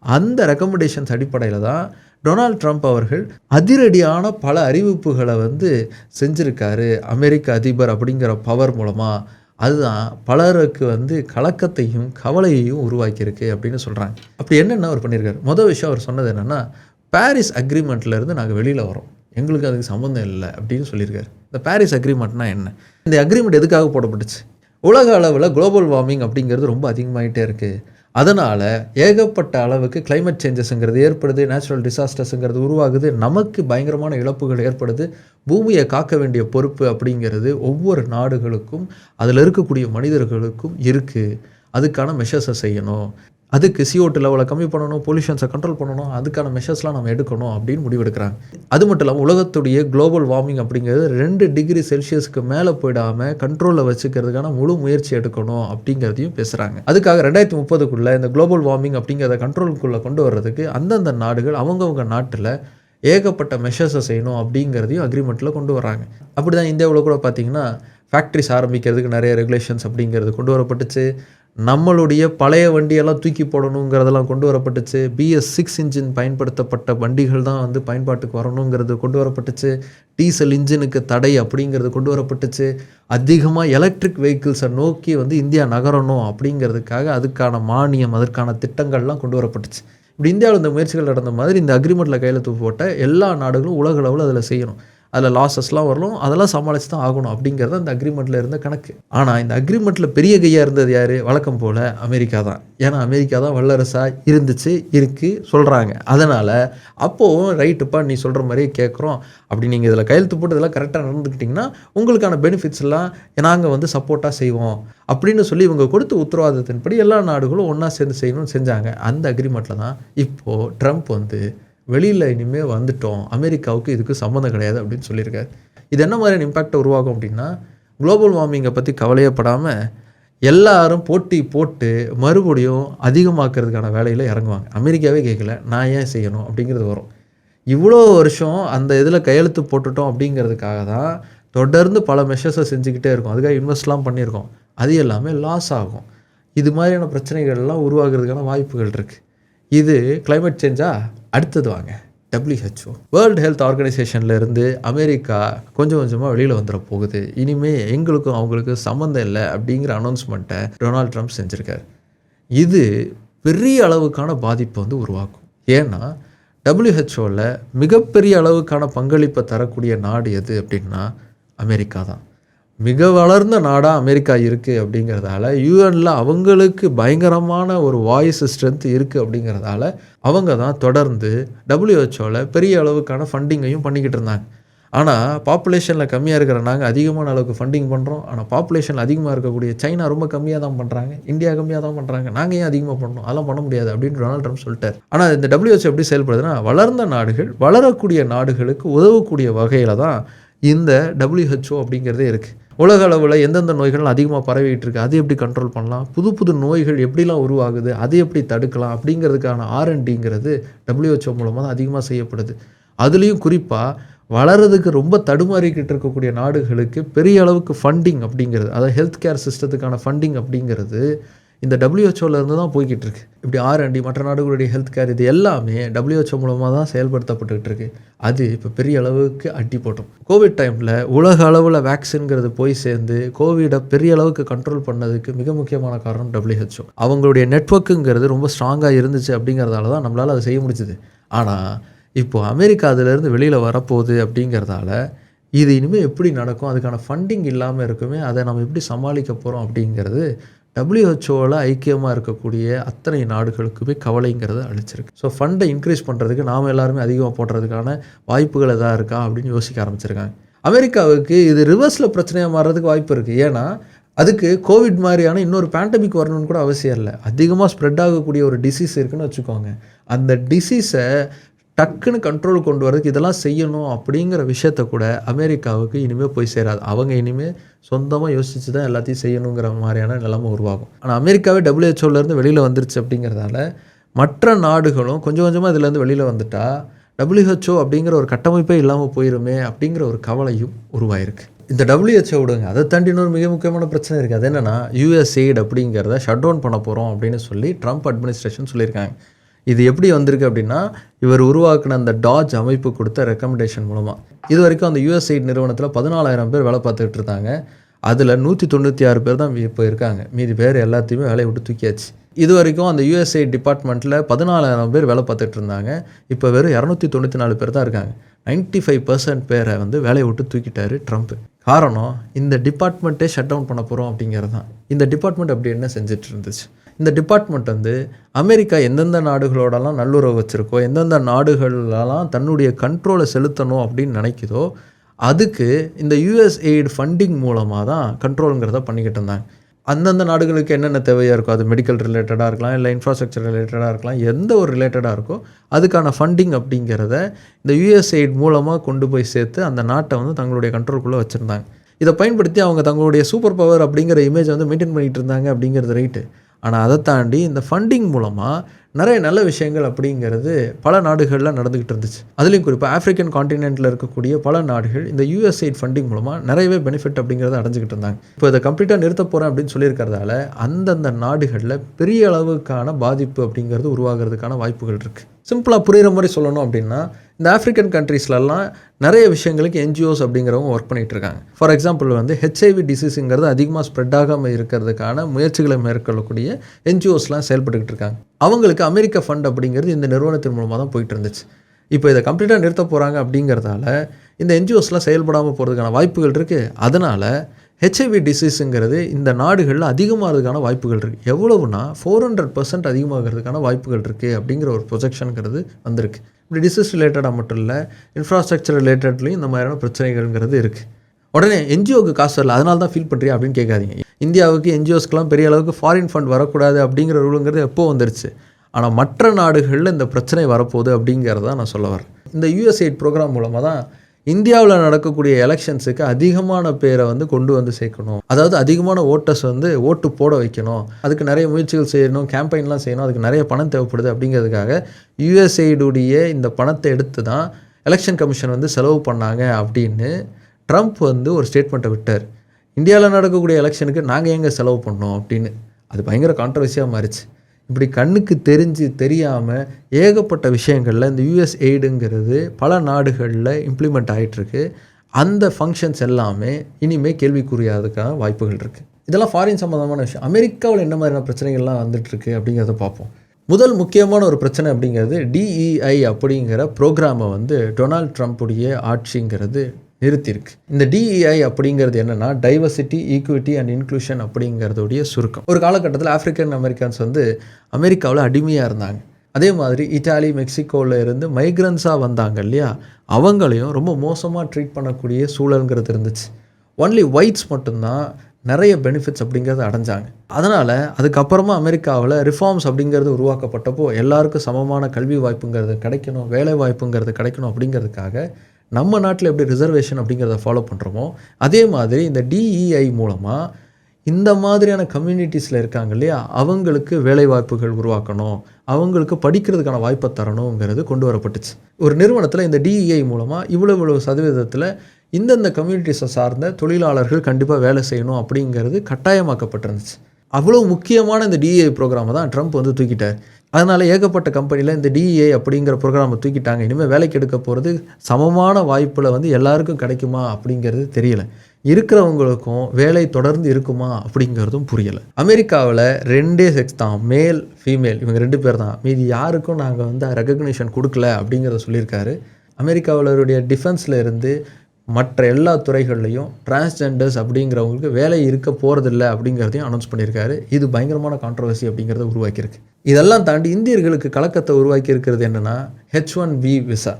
அந்த ரெக்கமெண்டேஷன்ஸ் அடிப்படையில் தான் டொனால்ட் ட்ரம்ப் அவர்கள் அதிரடியான பல அறிவிப்புகளை வந்து செஞ்சுருக்காரு. அமெரிக்க அதிபர் அப்படிங்கிற பவர் மூலமாக அதுதான் பலருக்கு வந்து கலக்கத்தையும் கவலையையும் உருவாக்கியிருக்கு அப்படின்னு சொல்கிறாங்க அப்படி என்னென்ன அவர் பண்ணியிருக்காரு? மொதல் விஷயம் அவர் சொன்னது என்னென்னா பாரிஸ் அக்ரிமெண்ட்லேருந்து நாங்கள் வெளியில் வரோம். எங்களுக்கு அதுக்கு சம்மந்தம் இல்லை அப்படின்னு சொல்லியிருக்காரு. இந்த பாரிஸ் அக்ரிமெண்ட்னா என்ன? இந்த அக்ரிமெண்ட் எதுக்காக போடப்பட்டுச்சு? உலக அளவில் குளோபல் வார்மிங் அப்படிங்கிறது ரொம்ப அதிகமாகிட்டே இருக்குது அதனால் ஏகப்பட்ட அளவுக்கு கிளைமேட் சேஞ்சஸ்ங்கிறது ஏற்படுது நேச்சுரல் டிசாஸ்டர்ஸுங்கிறது உருவாகுது நமக்கு பயங்கரமான இழப்புகள் ஏற்படுது. பூமியை காக்க வேண்டிய பொறுப்பு அப்படிங்கிறது ஒவ்வொரு நாடுகளுக்கும் அதில் இருக்கக்கூடிய மனிதர்களுக்கும் இருக்குது அதுக்கான மெஷர்ஸை செய்யணும். அதுக்கு சிஓட்டு லெவலை கம்மி பண்ணணும் பொல்யூஷன்ஸை கண்ட்ரோல் பண்ணணும் அதுக்கான மெஷர்ஸ்லாம் நம்ம எடுக்கணும் அப்படின்னு முடிவெடுக்கிறாங்க. அது மட்டும் இல்லாமல் உலகத்துடைய குளோபல் வார்மிங் அப்படிங்கிறது ரெண்டு டிகிரி செல்சியஸ்க்கு மேலே போயிடாமல் கண்ட்ரோலில் வச்சுக்கிறதுக்கான முழு முயற்சி எடுக்கணும் அப்படிங்கிறதையும் பேசுகிறாங்க அதுக்காக ரெண்டாயிரத்தி முப்பதுக்குள்ளே இந்த குளோபல் வார்மிங் அப்படிங்கிறத கண்ட்ரோலுக்குள்ளே கொண்டு வர்றதுக்கு அந்தந்த நாடுகள் அவங்கவுங்க நாட்டில் ஏகப்பட்ட மெஷர்ஸை செய்யணும் அப்படிங்கிறதையும் அக்ரிமெண்ட்டில் கொண்டு வராங்க அப்படி தான் இந்தியாவில் கூட பார்த்தீங்கன்னா ஃபேக்ட்ரிஸ் ஆரம்பிக்கிறதுக்கு நிறைய ரெகுலேஷன்ஸ் அப்படிங்கிறது கொண்டு வரப்பட்டுச்சு. நம்மளுடைய பழைய வண்டியெல்லாம் தூக்கி போடணுங்கிறதெல்லாம் கொண்டு வரப்பட்டுச்சு. பிஎஸ் சிக்ஸ் இன்ஜின் பயன்படுத்தப்பட்ட வண்டிகள் தான் வந்து பயன்பாட்டுக்கு வரணுங்கிறது கொண்டு வரப்பட்டுச்சு. டீசல் இன்ஜினுக்கு தடை அப்படிங்கிறது கொண்டு வரப்பட்டுச்சு. அதிகமாக எலக்ட்ரிக் வெஹிக்கிள்ஸை நோக்கி வந்து இந்தியா நகரணும் அப்படிங்கிறதுக்காக அதுக்கான மானியம் அதற்கான திட்டங்கள்லாம் கொண்டு வரப்பட்டுச்சு. இப்படி இந்தியாவில் இந்த முயற்சிகள் நடந்த மாதிரி இந்த அக்ரிமெண்ட்டில் கையெழுத்து போட்ட எல்லா நாடுகளும் உலக அளவில் அதில் செய்யணும். அதில் லாஸஸ்லாம் வரலாம் அதெல்லாம் சமாளித்து தான் ஆகணும் அப்படிங்கிறது அந்த அக்ரிமெண்ட்டில் இருந்த கணக்கு. ஆனால் இந்த அக்ரிமெண்ட்டில் பெரிய கையாக இருந்தது யார்? வழக்கம் போல் அமெரிக்கா தான். ஏன்னா அமெரிக்கா தான் வல்லரசாக இருந்துச்சு இருக்குது சொல்கிறாங்க அதனால் அப்போவும் ரைட்டுப்பா நீ சொல்கிற மாதிரியே கேட்குறோம் அப்படி நீங்கள் இதில் கையெழுத்து போட்டு இதெல்லாம் கரெக்டாக நடந்துக்கிட்டிங்கன்னா உங்களுக்கான பெனிஃபிட்ஸ்லாம் நாங்கள் வந்து சப்போர்ட்டாக செய்வோம். அப்படின்னு சொல்லி இவங்க கொடுத்த உத்தரவாதத்தின்படி எல்லா நாடுகளும் ஒன்றா சேர்ந்து செய்யணும்னு செஞ்சாங்க. அந்த அக்ரிமெண்ட்டில் தான் இப்போது ட்ரம்ப் வந்து வெளியில் இனிமேல் வந்துட்டோம். அமெரிக்காவுக்கு இதுக்கு சம்மந்தம் கிடையாது அப்படின்னு சொல்லியிருக்காரு. இது என்ன மாதிரியான இம்பேக்டை உருவாகும் அப்படின்னா குளோபல் வார்மிங்கை பற்றி கவலையப்படாமல் எல்லாரும் போட்டி போட்டு மறுபடியும் அதிகமாக்குறதுக்கான வேலையில் இறங்குவாங்க. அமெரிக்காவே கேட்கல நான் ஏன் செய்யணும் அப்படிங்கிறது வரும். இவ்வளோ வருஷம் அந்த இதில் கையெழுத்து போட்டுட்டோம் அப்படிங்கிறதுக்காக தான் தொடர்ந்து பல மெஷர்ஸை செஞ்சுக்கிட்டே இருக்கும். அதுக்காக இன்வெஸ்ட்லாம் பண்ணியிருக்கோம். அது எல்லாமே லாஸ் ஆகும். இது மாதிரியான பிரச்சனைகள்லாம் உருவாகிறதுக்கான வாய்ப்புகள் இருக்குது இது கிளைமேட் சேஞ்சா அடுத்தது வாங்க டபிள்யூஹெச்ஓ வேர்ல்டு ஹெல்த் ஆர்கனைசேஷன்லேருந்து அமெரிக்கா கொஞ்சம் கொஞ்சமாக வெளியில் வந்துட போகுது. இனிமேல் எங்களுக்கும் அவங்களுக்கு சம்மந்தம் இல்லை அப்படிங்கிற அனௌன்ஸ்மெண்ட்டை டொனால்ட் ட்ரம்ப் செஞ்சுருக்கார். இது பெரிய அளவுக்கான பாதிப்பை வந்து உருவாக்கும். ஏன்னா டபிள்யூஹெச்ஓவில் மிகப்பெரிய அளவுக்கான பங்களிப்பை தரக்கூடிய நாடு எது அப்படின்னா அமெரிக்கா தான். மிக வளர்ந்த நாடாக அமெரிக்கா இருக்குது அப்படிங்கிறதால யூஎனில் அவங்களுக்கு பயங்கரமான ஒரு வாய்ஸ் ஸ்ட்ரென்த் இருக்குது அப்படிங்கிறதால அவங்க தான் தொடர்ந்து டபிள்யூஹெச்ஓவில் பெரிய அளவுக்கான ஃபண்டிங்கையும் பண்ணிக்கிட்டு இருந்தாங்க. ஆனால் பாப்புலேஷனில் கம்மியாக இருக்கிற நாங்கள் அதிகமான அளவுக்கு ஃபண்டிங் பண்ணுறோம் ஆனால் பாப்புலேஷன் அதிகமாக இருக்கக்கூடிய சைனா ரொம்ப கம்மியாக தான் பண்ணுறாங்க இந்தியா கம்மியாக தான் பண்ணுறாங்க நாங்கள் ஏன் அதிகமாக பண்ணணும் அதெல்லாம் பண்ண முடியாது அப்படின்னு டொனால்ட் ட்ரம்ப் சொல்லிட்டார். ஆனால் இந்த டபிள்யூஹெச் எப்படி செயல்படுதுன்னா வளர்ந்த நாடுகள் வளரக்கூடிய நாடுகளுக்கு உதவக்கூடிய வகையில் தான் இந்த டபிள்யூஹெச்ஓ அப்படிங்கிறதே இருக்குது உலக அளவில் எந்தெந்த நோய்கள் அதிகமாக பரவிக்கிட்டு இருக்கு அது எப்படி கண்ட்ரோல் பண்ணலாம் புது புது நோய்கள் எப்படிலாம் உருவாகுது அதை எப்படி தடுக்கலாம் அப்படிங்கிறதுக்கான ஆர்என்டிங்கிறது டபிள்யூஹெச்ஓ மூலமாக தான் அதிகமாக செய்யப்படுது. அதுலேயும் குறிப்பாக வளர்றதுக்கு ரொம்ப தடுமாறிக்கிட்டு இருக்கக்கூடிய நாடுகளுக்கு பெரிய அளவுக்கு ஃபண்டிங் அப்படிங்கிறது அதாவது ஹெல்த் கேர் சிஸ்டத்துக்கான ஃபண்டிங் அப்படிங்கிறது இந்த டபிள்யூஹெச்ஓலேருந்து தான் போய்கிட்டு இருக்கு. இப்படி ஆர்என்டி மற்ற நாடுகளுடைய ஹெல்த் கேர் இது எல்லாமே டபிள்யூஹெச்ஓ மூலமாக தான் செயல்படுத்தப்பட்டுக்கிட்டு இருக்கு. அது இப்போ பெரிய அளவுக்கு அட்டி போட்டோம் கோவிட் டைமில் உலக அளவில் வேக்சின்ங்கிறது போய் சேர்ந்து கோவிடை பெரிய அளவுக்கு கண்ட்ரோல் பண்ணதுக்கு மிக முக்கியமான காரணம் டபிள்யூஹெச்ஓ அவங்களுடைய நெட்ஒர்க்குங்கிறது ரொம்ப ஸ்ட்ராங்காக இருந்துச்சு அப்படிங்கிறதால தான் நம்மளால் அதை செய்ய முடிச்சுது ஆனால் இப்போது அமெரிக்கா அதிலேருந்து வெளியில் வரப்போகுது அப்படிங்கிறதால இது இனிமேல் எப்படி நடக்கும்? அதுக்கான ஃபண்டிங் இல்லாமல் இருக்குமே அதை நம்ம எப்படி சமாளிக்க போகிறோம் அப்படிங்கிறது டபிள்யூஹெச்ஓவில் ஐக்கியமாக இருக்கக்கூடிய அத்தனை நாடுகளுக்குமே கவலைங்கிறத அழிச்சிருக்கு. ஸோ ஃபண்டை இன்க்ரீஸ் பண்ணுறதுக்கு நாம் எல்லாருமே அதிகமாக போடுறதுக்கான வாய்ப்புகள் எதாவது இருக்கா அப்படின்னு யோசிக்க ஆரம்பிச்சிருக்காங்க. அமெரிக்காவுக்கு இது ரிவர்ஸில் பிரச்சனையாக மாறுறதுக்கு வாய்ப்பு இருக்குது ஏன்னா அதுக்கு கோவிட் மாதிரியான இன்னொரு பேண்டமிக் வரணும்னு கூட அவசியம் இல்லை. அதிகமாக ஸ்ப்ரெட் ஆகக்கூடிய ஒரு டிசீஸ் இருக்குன்னு வச்சுக்கோங்க. அந்த டிசீஸை டக்குன்னு கண்ட்ரோல் கொண்டு வரதுக்கு இதெல்லாம் செய்யணும் அப்படிங்கிற விஷயத்த கூட அமெரிக்காவுக்கு இனிமேல் போய் சேராது. அவங்க இனிமேல் சொந்தமாக யோசித்து தான் எல்லாத்தையும் செய்யணுங்கிற மாதிரியான நிலைமை உருவாகும். ஆனால் அமெரிக்காவே டபிள்யூஹெச்ஓலேருந்து வெளியில் வந்துருச்சு அப்படிங்கிறதால மற்ற நாடுகளும் கொஞ்சம் கொஞ்சமாக இதுலேருந்து வெளியில் வந்துட்டால் டபிள்யூஹெச்ஓ அப்படிங்கிற ஒரு கட்டமைப்பே இல்லாமல் போயிருமே அப்படிங்கிற ஒரு கவலையும் உருவாயிருக்கு. இந்த டபிள்யூஹெச்ஓ விடுங்க அதை தாண்டி இன்னொரு மிக முக்கியமான பிரச்சனை இருக்குது அது என்னென்னா யூஎஸ்எய்டு அப்படிங்கிறத ஷட் டவுன் பண்ண போகிறோம் அப்படின்னு சொல்லி ட்ரம்ப் அட்மினிஸ்ட்ரேஷன் சொல்லியிருக்காங்க. இது எப்படி வந்திருக்கு அப்படின்னா இவர் உருவாக்கின அந்த டாஜ் அமைப்பு கொடுத்த ரெக்கமெண்டேஷன் மூலமாக இது வரைக்கும் அந்த யூஎஸ்ஐட் நிறுவனத்தில் பதினாலாயிரம் பேர் வேலை பார்த்துக்கிட்டு இருந்தாங்க. அதில் நூற்றி தொண்ணூற்றி ஆறு பேர் தான் இப்போ இருக்காங்க மீதி பேர் எல்லாத்தையுமே வேலையை விட்டு தூக்கியாச்சு. இது வரைக்கும் அந்த யூஎஸ்ஐ டிபார்ட்மெண்ட்டில் பதினாலாயிரம் பேர் வேலை பார்த்துட்டு இருந்தாங்க. இப்போ வெறும் இரநூத்தி தொண்ணூற்றி நாலு பேர் தான் இருக்காங்க. 95% ஃபைவ் பர்சன்ட் பேரை வந்து வேலையை விட்டு தூக்கிட்டாரு ட்ரம்ப் காரணம் இந்த டிபார்ட்மெண்ட்டே ஷட் டவுன் பண்ண போகிறோம் அப்படிங்கிறது தான் இந்த டிபார்ட்மெண்ட் அப்படி என்ன செஞ்சுட்டு இருந்துச்சு? இந்த டிபார்ட்மெண்ட் வந்து அமெரிக்கா எந்தெந்த நாடுகளோடலாம் நல்லுறவு வச்சுருக்கோ எந்தெந்த நாடுகளெல்லாம் தன்னுடைய கண்ட்ரோலை செலுத்தணும் அப்படின்னு நினைக்குதோ அதுக்கு இந்த யூஎஸ்எய்டு ஃபண்டிங் மூலமாக தான் கண்ட்ரோலுங்கிறத பண்ணிக்கிட்டு இருந்தாங்க. அந்தந்த நாடுகளுக்கு என்னென்ன தேவையாக இருக்கோ அது மெடிக்கல் ரிலேட்டடாக இருக்கலாம் இல்லை இன்ஃப்ராஸ்ட்ரக்சர் ரிலேட்டடாக இருக்கலாம் எந்த ஒரு ரிலேட்டடாக இருக்கோ அதுக்கான ஃபண்டிங் அப்படிங்கிறத இந்த யூஎஸ்எய்ட் மூலமாக கொண்டு போய் சேர்த்து அந்த நாட்டை வந்து தங்களுடைய கண்ட்ரோலுக்குள்ளே வச்சுருந்தாங்க. இதை பயன்படுத்தி அவங்க தங்களுடைய சூப்பர் பவர் அப்படிங்கிற இமேஜை வந்து மெயின்டைன் பண்ணிகிட்டு இருந்தாங்க அப்படிங்கிறது ரைட்டு ஆனால் அதை தாண்டி இந்த ஃபண்டிங் மூலமாக நிறைய நல்ல விஷயங்கள் அப்படிங்கிறது பல நாடுகளில் நடந்துக்கிட்டு இருந்துச்சு. அதுலேயும் குறிப்பாக ஆஃப்ரிக்கன் காண்டினென்ட்டில் இருக்கக்கூடிய பல நாடுகள் இந்த யூஎஸ்ஐட் ஃபண்டிங் மூலமாக நிறையவே பெனிஃபிட் அப்படிங்கிறத அடைஞ்சிக்கிட்டு இருந்தாங்க. இப்போ இதை கம்ப்ளீட்டாக நிறுத்த போகிறேன் அப்படின்னு சொல்லியிருக்கிறதால அந்தந்த நாடுகளில் பெரிய அளவுக்கான பாதிப்பு அப்படிங்கிறது உருவாகிறதுக்கான வாய்ப்புகள் இருக்குது சிம்பிளாக புரிகிற மாதிரி சொல்லணும் அப்படின்னா இந்த ஆஃப்ரிக்கன் கண்ட்ரீஸ்லலாம் நிறைய விஷயங்களுக்கு என்ஜிஓஸ் அப்படிங்கிறவங்க ஒர்க் பண்ணிகிட்டு இருக்காங்க ஃபார் எக்ஸாம்பிள் வந்து ஹெச்ஐவி டிசீஸுங்கிறது அதிகமாக ஸ்ப்ரெட் ஆகாமல் இருக்கிறதுக்கான முயற்சிகளை மேற்கொள்ளக்கூடிய என்ஜிஓஸ்லாம் செயல்பட்டுக்கிட்டு இருக்காங்க. அவங்களுக்கு அமெரிக்க ஃபண்ட் அப்படிங்கிறது இந்த நிறுவனத்தின் மூலமாக தான் போயிட்டு இருந்துச்சு இப்போ இதை கம்ப்ளீட்டாக நிறுத்த போகிறாங்க அப்படிங்கிறதால இந்த என்ஜிஓஸ்லாம் செயல்படாமல் போகிறதுக்கான வாய்ப்புகள் இருக்குது அதனால் ஹெச்ஐவி டிசீஸுங்கிறது இந்த நாடுகளில் அதிகமாகிறதுக்கான வாய்ப்புகள் இருக்குது எவ்வளவுனா ஃபோர் ஹண்ட்ரட் பர்சன்ட் அதிகமாகிறதுக்கான வாய்ப்புகள் இருக்குது அப்படிங்கிற ஒரு ப்ரொஜெக்ஷனுங்கிறது வந்திருக்கு. இப்படி டிசீஸ் ரிலேட்டடாக மட்டும் இல்லை இன்ஃப்ராஸ்ட்ரக்சர் ரிலேட்டட்லையும் இந்த மாதிரியான பிரச்சனைகள்ங்கிறது இருக்குது உடனே என்ஜிஓக்கு காசு வரல அதனால தான் ஃபீல் பண்ணுறியா அப்படின்னு கேட்காதீங்க. இந்தியாவுக்கு என்ஜிஓஸ்க்கெலாம் பெரிய அளவுக்கு ஃபாரின் ஃபண்ட் வரக்கூடாது அப்படிங்கிற ரூலுங்கிறது எப்போ வந்துருச்சு? ஆனால் மற்ற நாடுகளில் இந்த பிரச்சனை வரப்போகுது அப்படிங்கிறத நான் சொல்ல வரேன். இந்த யூஎஸ்ஐட் ப்ரோக்ராம் மூலமாக தான் இந்தியாவில் நடக்கக்கூடிய எலெக்ஷன்ஸுக்கு அதிகமான பேரை வந்து கொண்டு வந்து சேர்க்கணும். அதாவது அதிகமான ஓட்டர்ஸ் வந்து ஓட்டு போட வைக்கணும். அதுக்கு நிறைய முயற்சிகள் செய்யணும் கேம்பெயின்லாம் செய்யணும். அதுக்கு நிறைய பணம் தேவைப்படுது அப்படிங்கிறதுக்காக யுஎஸ்ஐடுடைய இந்த பணத்தை எடுத்து தான் எலெக்ஷன் கமிஷன் வந்து செலவு பண்ணாங்க அப்படின்னு ட்ரம்ப் வந்து ஒரு ஸ்டேட்மெண்ட்டை விட்டார். இந்தியாவில் நடக்கக்கூடிய எலெக்ஷனுக்கு நாங்கள் எங்கே செலவு பண்ணோம் அப்படின்னு. அது பயங்கர கான்ட்ரவர்சியாக மாறிச்சு. இப்படி கண்ணுக்கு தெரிஞ்சு தெரியாமல் ஏகப்பட்ட விஷயங்களில் இந்த யூஎஸ் எய்டுங்கிறது பல நாடுகளில் இம்ப்ளிமெண்ட் ஆகிட்டுருக்கு அந்த ஃபங்க்ஷன்ஸ் எல்லாமே இனிமேல் கேள்விக்குறியாததுக்கான வாய்ப்புகள் இருக்குது இதெல்லாம் ஃபாரின் சம்மந்தமான விஷயம். அமெரிக்காவில் என்ன மாதிரியான பிரச்சனைகள்லாம் வந்துட்டுருக்கு அப்படிங்கிறத பார்ப்போம். முதல் முக்கியமான ஒரு பிரச்சனை அப்படிங்கிறது டிஇஐ அப்படிங்கிற ப்ரோக்ராமை வந்து டொனால்ட் ட்ரம்ப்புடைய ஆட்சிங்கிறது நிறுத்தியிருக்கு. இந்த டிஇஐ அப்படிங்கிறது என்னென்னா டைவர்சிட்டி ஈக்விட்டி அண்ட் இன்க்ளூஷன் அப்படிங்கிறதுடைய சுருக்கம். ஒரு காலகட்டத்தில் ஆப்பிரிக்கன் அமெரிக்கன்ஸ் வந்து அமெரிக்காவில் அடிமையாக இருந்தாங்க. அதே மாதிரி இட்டாலி மெக்சிகோவில் இருந்து மைக்ரன்ஸாக வந்தாங்க இல்லையா? அவங்களையும் ரொம்ப மோசமாக ட்ரீட் பண்ணக்கூடிய சூழலுங்கிறது இருந்துச்சு. ஒன்லி ஒயிட்ஸ் மட்டும்தான் நிறைய பெனிஃபிட்ஸ் அப்படிங்கிறத அடைஞ்சாங்க. அதனால் அதுக்கப்புறமா அமெரிக்காவில் ரிஃபார்ம்ஸ் அப்படிங்கிறது உருவாக்கப்பட்டப்போ எல்லாருக்கும் சமமான கல்வி வாய்ப்புங்கிறது கிடைக்கணும் வேலை வாய்ப்புங்கிறது கிடைக்கணும் அப்படிங்கிறதுக்காக நம்ம நாட்டில் எப்படி ரிசர்வேஷன் அப்படிங்கிறத ஃபாலோ பண்ணுறோமோ அதே மாதிரி இந்த டிஇஐ மூலமாக இந்த மாதிரியான கம்யூனிட்டிஸில் இருக்காங்க இல்லையா அவங்களுக்கு வேலை வாய்ப்புகள் உருவாக்கணும் அவங்களுக்கு படிக்கிறதுக்கான வாய்ப்பை தரணுங்கிறது கொண்டு வரப்பட்டுச்சு. ஒரு நிறுவனத்தில் இந்த டிஇஐ மூலமாக இவ்வளோ இவ்வளோ சதவீதத்தில் இந்தந்த கம்யூனிட்டிஸை சார்ந்த தொழிலாளர்கள் கண்டிப்பாக வேலை செய்யணும் அப்படிங்கிறது கட்டாயமாக்கப்பட்டிருந்துச்சு. அவ்வளோ முக்கியமான இந்த டிஏ ப்ரோக்ராமை தான் ட்ரம்ப் வந்து தூக்கிட்டார். அதனால் ஏகப்பட்ட கம்பெனியில் இந்த டிஏ அப்படிங்கிற ப்ரோக்ராமை தூக்கிட்டாங்க. இனிமேல் வேலைக்கு எடுக்க போகிறது சமமான வாய்ப்பில் வந்து எல்லாருக்கும் கிடைக்குமா அப்படிங்கிறது தெரியல. இருக்கிறவங்களுக்கும் வேலை தொடர்ந்து இருக்குமா அப்படிங்கிறதும் புரியலை. அமெரிக்காவில் ரெண்டே செக்ஸ் தான் மேல் ஃபீமேல் இவங்க ரெண்டு பேர் தான். மீதி யாருக்கும் நாங்கள் வந்து ரெக்கக்னேஷன் கொடுக்கல அப்படிங்கிறத சொல்லியிருக்காரு. அமெரிக்காவிலருடைய டிஃபென்ஸில் இருந்து மற்ற எல்லா துறைகள்லையும் டிரான்ஸ்ஜெண்டர்ஸ் அப்படிங்கிறவங்களுக்கு வேலை இருக்க போகிறதில்ல அப்படிங்கிறதையும் அனௌன்ஸ் பண்ணியிருக்காரு. இது பயங்கரமான கான்ட்ரவர்சி அப்படிங்கிறத உருவாக்கியிருக்கு. இதெல்லாம் தாண்டி இந்தியர்களுக்கு கலக்கத்தை உருவாக்கி இருக்கிறது என்னென்னா ஹெச் ஒன் பி விசா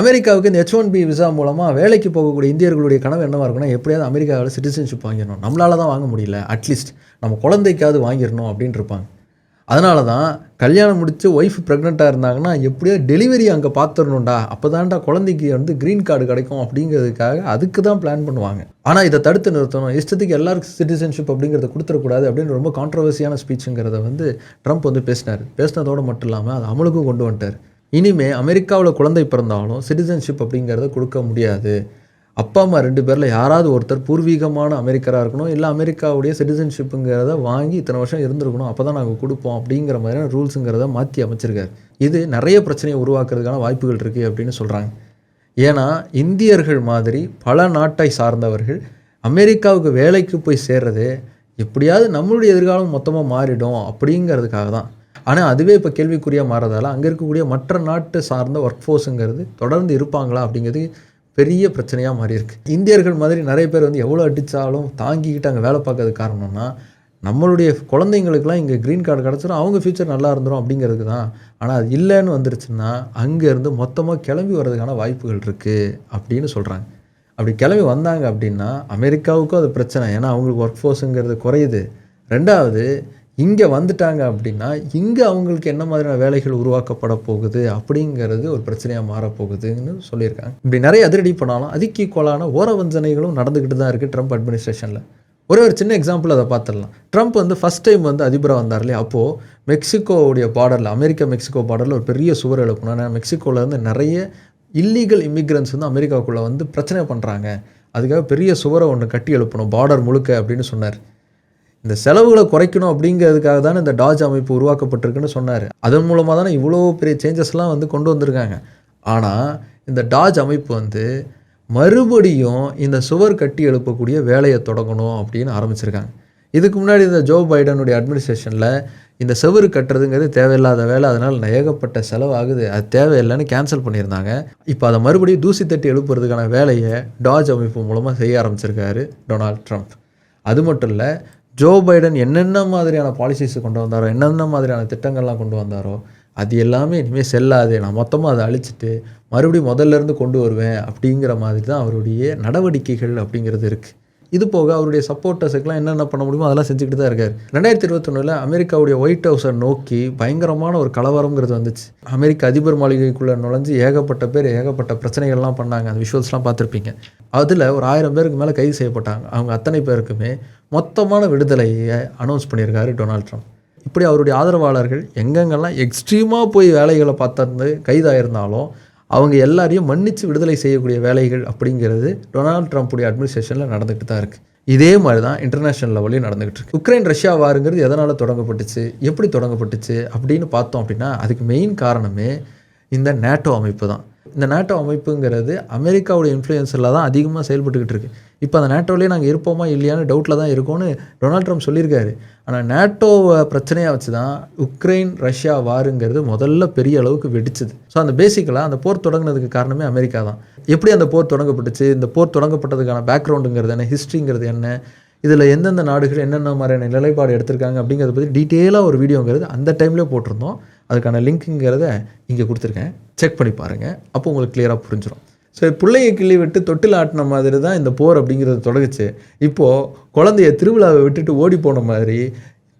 அமெரிக்காவுக்கு இந்த ஹெச் ஒன் பி விசா மூலமாக வேலைக்கு போகக்கூடிய இந்தியர்களுடைய கனவு என்னவாக இருக்குன்னா எப்படியாவது அமெரிக்காவில் சிட்டிசன்ஷிப் வாங்கிடணும். நம்மளால தான் வாங்க முடியல. அட்லீஸ்ட் நம்ம குழந்தைக்காவது வாங்கிடணும் அப்படின்ட்டு இருப்பாங்க. அதனால தான் கல்யாணம் முடித்து ஒய்ஃப் ப்ரெக்னெண்ட்டாக இருந்தாங்கன்னா எப்படியோ டெலிவரி அங்கே பார்த்துடணும்டா அப்போ தான்டா குழந்தைக்கு வந்து க்ரீன் கார்டு கிடைக்கும் அப்படிங்கிறதுக்காக அதுக்கு தான் பிளான் பண்ணுவாங்க. ஆனால் இதை தடுத்து நிறுத்தணும். இஷ்டத்துக்கு எல்லாருக்கும் சிட்டிசன்ஷிப் அப்படிங்கிறத கொடுத்துடக்கூடாது அப்படின்னு ரொம்ப கான்ட்ரவர்சியான ஸ்பீச்சுங்கிறத வந்து ட்ரம்ப் வந்து பேசினார். பேசினதோடு மட்டும் இல்லாமல் அது அமலுக்கும் கொண்டு வந்துட்டார். இனிமேல் அமெரிக்காவில் குழந்தை பிறந்தாலும் சிட்டிசன்ஷிப் அப்படிங்கிறத கொடுக்க முடியாது. அப்பா அம்மா ரெண்டு பேரில் யாராவது ஒருத்தர் பூர்வீகமான அமெரிக்கராக இருக்கணும் இல்லை அமெரிக்காவுடைய சிட்டிசன்ஷிப்புங்கிறத வாங்கி இத்தனை வருஷம் இருந்திருக்கணும் அப்போ தான் நாங்கள் கொடுப்போம் அப்படிங்கிற மாதிரியான ரூல்ஸுங்கிறத மாற்றி அமைச்சிருக்காரு. இது நிறைய பிரச்சனையை உருவாக்குறதுக்கான வாய்ப்புகள் இருக்குது அப்படின்னு சொல்கிறாங்க ஏன்னா இந்தியர்கள் மாதிரி பல நாட்டை சார்ந்தவர்கள் அமெரிக்காவுக்கு வேலைக்கு போய் சேர்றது எப்படியாவது நம்மளுடைய எதிர்காலம் மொத்தமாக மாறிடும் அப்படிங்கிறதுக்காக தான். ஆனால் அதுவே இப்போ கேள்விக்குறியாக மாறதால அங்கே இருக்கக்கூடிய மற்ற நாட்டு சார்ந்த ஒர்க் ஃபோர்ஸுங்கிறது தொடர்ந்து இருப்பாங்களா அப்படிங்கிறது பெரிய பிரச்சனையாக மாறி இருக்கு இந்தியர்கள் மாதிரி நிறைய பேர் வந்து எவ்வளோ அடித்தாலும் தாங்கிக்கிட்டு அங்கே வேலை பார்க்கறது காரணம்னா நம்மளுடைய குழந்தைங்களுக்குலாம் இங்கே க்ரீன் கார்டு கிடச்சிரும் அவங்க ஃப்யூச்சர் நல்லா இருந்துரும் அப்படிங்கிறதுக்கு தான். ஆனால் அது இல்லைன்னு வந்துருச்சுன்னா அங்கேருந்து மொத்தமாக கிளம்பி வர்றதுக்கான வாய்ப்புகள் இருக்குது அப்படின்னு சொல்கிறாங்க அப்படி கிளம்பி வந்தாங்க அப்படின்னா அமெரிக்காவுக்கும் அது பிரச்சனை. ஏன்னா அவங்களுக்கு ஒர்க் ஃபோர்ஸுங்கிறது குறையுது. ரெண்டாவது இங்கே வந்துட்டாங்க அப்படின்னா இங்கே அவங்களுக்கு என்ன மாதிரியான வேலைகள் உருவாக்கப்பட போகுது அப்படிங்கிறது ஒரு பிரச்சனையாக மாறப்போகுதுன்னு சொல்லியிருக்காங்க. இப்படி நிறைய அதிரடி பண்ணாலும் அதுக்கு ஈக்குவலான ஓர வஞ்சனைகளும் நடந்துக்கிட்டு தான் இருக்குது ட்ரம்ப் அட்மினிஸ்ட்ரேஷனில் ஒரே ஒரு சின்ன எக்ஸாம்பிள் அதை பார்த்துடலாம். ட்ரம்ப் வந்து ஃபஸ்ட் டைம் வந்து அதிபராக வந்தார் இல்லையா? அப்போது மெக்சிகோவுடைய பார்டரில் அமெரிக்கா மெக்சிகோ பார்டரில் ஒரு பெரிய சுவர் எழுப்பணும் ஏன்னா மெக்சிகோலேருந்து நிறைய இல்லீகல் இமிக்ரன்ஸ் வந்து அமெரிக்காவுக்குள்ளே வந்து பிரச்சனை பண்ணுறாங்க அதுக்காக பெரிய சுவரை ஒன்று கட்டி எழுப்பணும் பார்டர் முழுக்க அப்படின்னு சொன்னார். இந்த செலவுகளை குறைக்கணும் அப்படிங்கிறதுக்காக தானே இந்த டாஜ் அமைப்பு உருவாக்கப்பட்டிருக்குன்னு சொன்னார். அதன் மூலமாக தானே இவ்வளோ பெரிய சேஞ்சஸ்லாம் வந்து கொண்டு வந்திருக்காங்க. ஆனால் இந்த டாஜ் அமைப்பு வந்து மறுபடியும் இந்த சுவர் கட்டி எழுப்பக்கூடிய வேலையை தொடங்கணும் அப்படின்னு ஆரம்பிச்சிருக்காங்க. இதுக்கு முன்னாடி இந்த ஜோ பைடனுடைய அட்மினிஸ்ட்ரேஷனில் இந்த செவரு கட்டுறதுங்கிறது தேவையில்லாத வேலை அதனால் ஏகப்பட்ட செலவு ஆகுது அது தேவையில்லைன்னு கேன்சல் பண்ணியிருந்தாங்க. இப்போ அதை மறுபடியும் தூசி தட்டி எழுப்புறதுக்கான வேலையை டாஜ் அமைப்பு மூலமாக செய்ய ஆரம்பிச்சிருக்காரு டொனால்ட் ட்ரம்ப். அது மட்டும் இல்லை ஜோ பைடன் என்னென்ன மாதிரியான பாலிசிஸ் கொண்டு வந்தாரோ என்னென்ன மாதிரியான திட்டங்கள்லாம் கொண்டு வந்தாரோ அது எல்லாமே இனிமேல் செல்லாது. நான் மொத்தமாக அதை அழிச்சிட்டு மறுபடியும் முதல்ல இருந்து கொண்டு வருவேன் அப்படிங்கிற மாதிரி தான் அவருடைய நடவடிக்கைகள் அப்படிங்கிறது இருக்குது இது போக அவருடைய சப்போர்ட்டர்ஸுக்கெல்லாம் என்னென்ன பண்ண முடியுமோ அதெல்லாம் செஞ்சுக்கிட்டு தான் இருக்காரு. ரெண்டாயிரத்தி இருபத்தொன்னில் அமெரிக்காவுடைய ஒயிட் ஹவுஸை நோக்கி பயங்கரமான ஒரு கலவரங்கிறது வந்துச்சு. அமெரிக்க அதிபர் மாளிகைக்குள்ளே நுழைஞ்சு ஏகப்பட்ட பேர் ஏகப்பட்ட பிரச்சனைகள்லாம் பண்ணாங்க. அந்த விஷுவல்ஸ்லாம் பார்த்துருப்பீங்க. அதில் ஒரு ஆயிரம் பேருக்கு மேலே கைது செய்யப்பட்டாங்க. அவங்க அத்தனை பேருக்குமே மொத்தமான விடுதலையை அனௌன்ஸ் பண்ணியிருக்காரு டொனால்ட் ட்ரம்ப். இப்படி அவருடைய ஆதரவாளர்கள் எங்கெங்கெல்லாம் எக்ஸ்ட்ரீமாக போய் வேலைகளை பார்த்து கைதாயிருந்தாலும் அவங்க எல்லாரையும் மன்னித்து விடுதலை செய்யக்கூடிய வேலைகள் அப்படிங்கிறது டொனால்ட் ட்ரம்ப்புடைய அட்மினிஸ்ட்ரேஷனில் நடந்துகிட்டு தான் இருக்குது இதே மாதிரி தான் இன்டர்நேஷனல் லெவலையும் நடந்துகிட்டு இருக்கு. உக்ரைன் ரஷ்யா வாருங்கிறது எதனால் தொடங்கப்பட்டுச்சு எப்படி தொடங்கப்பட்டுச்சு அப்படின்னு பார்த்தோம் அப்படின்னா அதுக்கு மெயின் காரணமே இந்த நேட்டோ அமைப்பு தான் இந்த நேட்டோ அமைப்புங்கிறது அமெரிக்காவோட இன்ஃப்ளூயன்ஸில் தான் அதிகமாக செயல்பட்டுக்கிட்டு இருக்குது இப்போ அந்த நேட்டோலேயே நாங்கள் இருப்போமா இல்லையான்னு டவுட்டில் தான் இருக்கோம்னு டொனால்ட் ட்ரம்ப் சொல்லியிருக்காரு. ஆனால் நேட்டோவை பிரச்சனையாக வச்சு தான் உக்ரைன் ரஷ்யா வாருங்கிறது முதல்ல பெரிய அளவுக்கு வெடிச்சது. ஸோ அந்த பேசிக்கலாக அந்த போர் தொடங்கினதுக்கு காரணமே அமெரிக்கா தான். எப்படி அந்த போர் தொடங்கப்பட்டுச்சு? இந்த போர் தொடங்கப்பட்டதுக்கான பேக்ரவுண்டுங்கிறது என்ன? ஹிஸ்ட்ரிங்கிறது என்ன? இதில் எந்தெந்த நாடுகள் என்னென்ன மாதிரியான நிலைப்பாடு எடுத்திருக்காங்க அப்படிங்கிறத பற்றி டீட்டெயிலாக ஒரு வீடியோங்கிறது அந்த டைம்லேயே போட்டிருந்தோம். அதுக்கான லிங்க்குங்கிறத இங்கே கொடுத்துருக்கேன். செக் பண்ணி பாருங்கள் அப்போ உங்களுக்கு கிளியராக புரிஞ்சிடும் ஸோ பிள்ளைய கிள்ளி விட்டு தொட்டில் ஆட்டின மாதிரி தான் இந்த போர் அப்படிங்கிறது தொடங்குச்சு. இப்போது குழந்தைய திருவிழாவை விட்டுட்டு ஓடி போன மாதிரி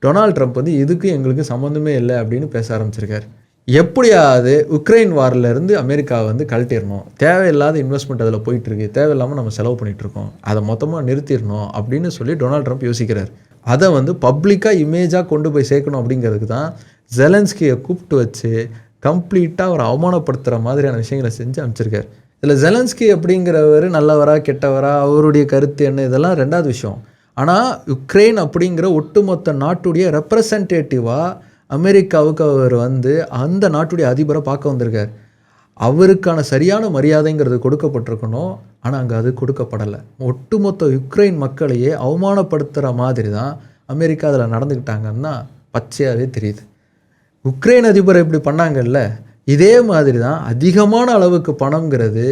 டொனால்ட் ட்ரம்ப் வந்து இதுக்கும் எங்களுக்கு சம்மந்தமே இல்லை அப்படின்னு பேச ஆரம்பிச்சிருக்காரு. எப்படியாவது உக்ரைன் வார்ல இருந்து அமெரிக்காவை வந்து கழட்டிடணும் தேவையில்லாத இன்வெஸ்ட்மெண்ட் அதில் போயிட்டுருக்கு தேவையில்லாமல் நம்ம செலவு பண்ணிகிட்ருக்கோம் அதை மொத்தமாக நிறுத்திடணும் அப்படின்னு சொல்லி டொனால்ட் ட்ரம்ப் யோசிக்கிறார். அதை வந்து பப்ளிக்காக இமேஜாக கொண்டு போய் சேர்க்கணும் அப்படிங்கிறதுக்கு தான் ஜெலன்ஸ்கியை கூப்பிட்டு வச்சு கம்ப்ளீட்டாக ஒரு அவமானப்படுத்துகிற மாதிரியான விஷயங்களை செஞ்சு அமைச்சிருக்காரு இதில் ஜெலன்ஸ்கி அப்படிங்கிறவர் நல்லவரா கெட்டவரா அவருடைய கருத்து என்ன இதெல்லாம் ரெண்டாவது விஷயம். ஆனால் உக்ரைன் அப்படிங்கிற ஒட்டுமொத்த நாட்டுடைய ரெப்ரசன்டேட்டிவாக அமெரிக்காவுக்கு அவர் வந்து அந்த நாட்டுடைய அதிபரை பார்க்க வந்திருக்கார். அவருக்கான சரியான மரியாதைங்கிறது கொடுக்கப்பட்டிருக்கணும். ஆனால் அங்கே அது கொடுக்கப்படலை. ஒட்டுமொத்த யுக்ரைன் மக்களையே அவமானப்படுத்துகிற மாதிரி தான் அமெரிக்கா அதில் நடந்துக்கிட்டாங்கன்னா பச்சையாகவே தெரியுது. உக்ரைன் அதிபர் இப்படி பண்ணாங்கல்ல? இதே மாதிரி தான் அதிகமான அளவுக்கு பணங்கிறது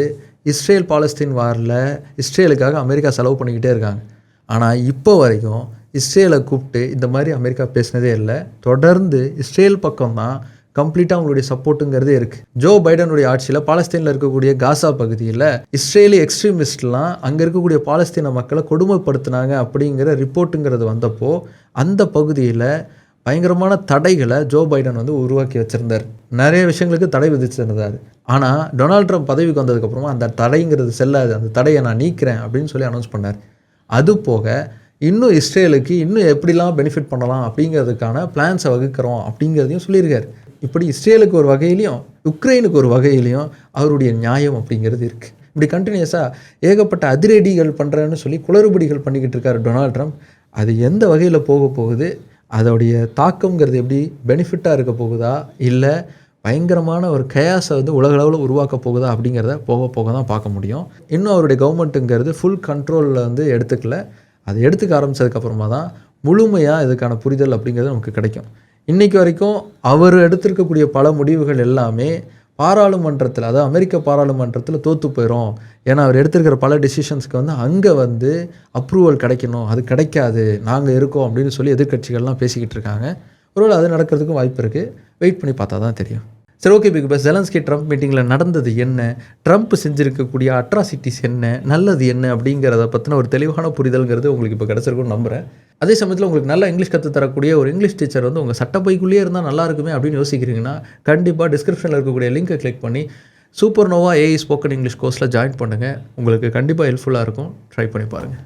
இஸ்ரேல் பாலஸ்தீன் வாரில் இஸ்ரேலுக்காக அமெரிக்கா செலவு பண்ணிக்கிட்டே இருக்காங்க. ஆனால் இப்போ வரைக்கும் இஸ்ரேலை கூப்பிட்டு இந்த மாதிரி அமெரிக்கா பேசினதே இல்லை. தொடர்ந்து இஸ்ரேல் பக்கம் தான் கம்ப்ளீட்டாக அவங்களுடைய சப்போர்ட்டுங்கிறதே இருக்குது ஜோ பைடனுடைய ஆட்சியில் பாலஸ்தீனில் இருக்கக்கூடிய காசா பகுதியில் இஸ்ரேலி எக்ஸ்ட்ரீமிஸ்ட்லாம் அங்கே இருக்கக்கூடிய பாலஸ்தீன மக்களை கொடுமைப்படுத்தினாங்க அப்படிங்கிற ரிப்போர்ட்டுங்கிறது வந்தப்போ அந்த பகுதியில் பயங்கரமான தடைகளை ஜோ பைடன் வந்து உருவாக்கி வச்சுருந்தார். நிறைய விஷயங்களுக்கு தடை விதிச்சிருந்தார் ஆனால் டொனால்ட் ட்ரம்ப் பதவிக்கு வந்ததுக்கப்புறமா அந்த தடைங்கிறது செல்லாது அந்த தடையை நான் நீக்கிறேன் அப்படின்னு சொல்லி அனௌன்ஸ் பண்ணார். அது போக இன்னும் இஸ்ரேலுக்கு இன்னும் எப்படிலாம் பெனிஃபிட் பண்ணலாம் அப்படிங்கிறதுக்கான பிளான்ஸை வகுக்கிறோம் அப்படிங்கிறதையும் சொல்லியிருக்காரு. இப்படி இஸ்ரேலுக்கு ஒரு வகையிலையும் உக்ரைனுக்கு ஒரு வகையிலையும் அவருடைய நியாயம் அப்படிங்கிறது இருக்குது இப்படி கண்டினியூஸாக ஏகப்பட்ட அதிரடிகள் பண்ணுறேன்னு சொல்லி குளறுபடிகள் பண்ணிக்கிட்டு இருக்காரு டொனால்ட் ட்ரம்ப். அது எந்த வகையில் போக போகுது? அதோடைய தாக்கங்கிறது எப்படி பெனிஃபிட்டாக இருக்க போகுதா? இல்லை பயங்கரமான ஒரு கயாஸை வந்து உலகளவில் உருவாக்க போகுதா அப்படிங்கிறத போக போக தான் பார்க்க முடியும். இன்னும் அவருடைய கவர்மெண்ட்டுங்கிறது ஃபுல் கண்ட்ரோலில் வந்து எடுத்துக்கல. அதை எடுத்துக்க ஆரம்பித்ததுக்கப்புறமா தான் முழுமையாக இதுக்கான புரிதல் அப்படிங்கிறது நமக்கு கிடைக்கும். இன்றைக்கி வரைக்கும் அவர் எடுத்திருக்கக்கூடிய பல முடிவுகள் எல்லாமே பாராளுமன்றத்தில் அதாவது அமெரிக்க பாராளுமன்றத்தில் தோற்று போயிடும் ஏன்னா அவர் எடுத்திருக்கிற பல டிசிஷன்ஸ்க்கு வந்து அங்கே வந்து அப்ரூவல் கிடைக்கணும் அது கிடைக்காது நாங்கள் இருக்கோம் அப்படின்னு சொல்லி எதிர்க்கட்சிகள்லாம் பேசிக்கிட்டு இருக்காங்க. ஒருவேளை அது நடக்கிறதுக்கும் வாய்ப்பு இருக்குது வெயிட் பண்ணி பார்த்தா தான் தெரியும். சரி okay big boss. Zelensky Trump மீட்டிங்கில் நடந்தது என்ன? ட்ரம்ப் செஞ்சுருக்கக்கூடிய அட்ராசிட்டிஸ் என்ன? நல்லது என்ன? அப்படிங்கிறத பற்றின ஒரு தெளிவான புரிதல்ங்கிறது உங்களுக்கு இப்போ கிடச்சிருக்குன்னு நம்புகிறேன் அதே சமயத்தில் உங்களுக்கு நல்லா இங்கிலீஷ் கற்று தரக்கூடிய ஒரு இங்கிலீஷ் டீச்சர் வந்து உங்கள் சட்டப்பைக்குள்ளேயே இருந்தால் நல்லா இருக்குமே அப்படின்னு யோசிக்கிறீங்கன்னா கண்டிப்பாக டிஸ்கிரிப்ஷனில் இருக்கக்கூடிய லிங்க்கை கிளிக் பண்ணி super nova AI spoken English கோர்ஸில் ஜாயின் பண்ணுங்கள் உங்களுக்கு கண்டிப்பாக ஹெல்ப்ஃபுல்லாக இருக்கும். ட்ரை பண்ணி பாருங்கள்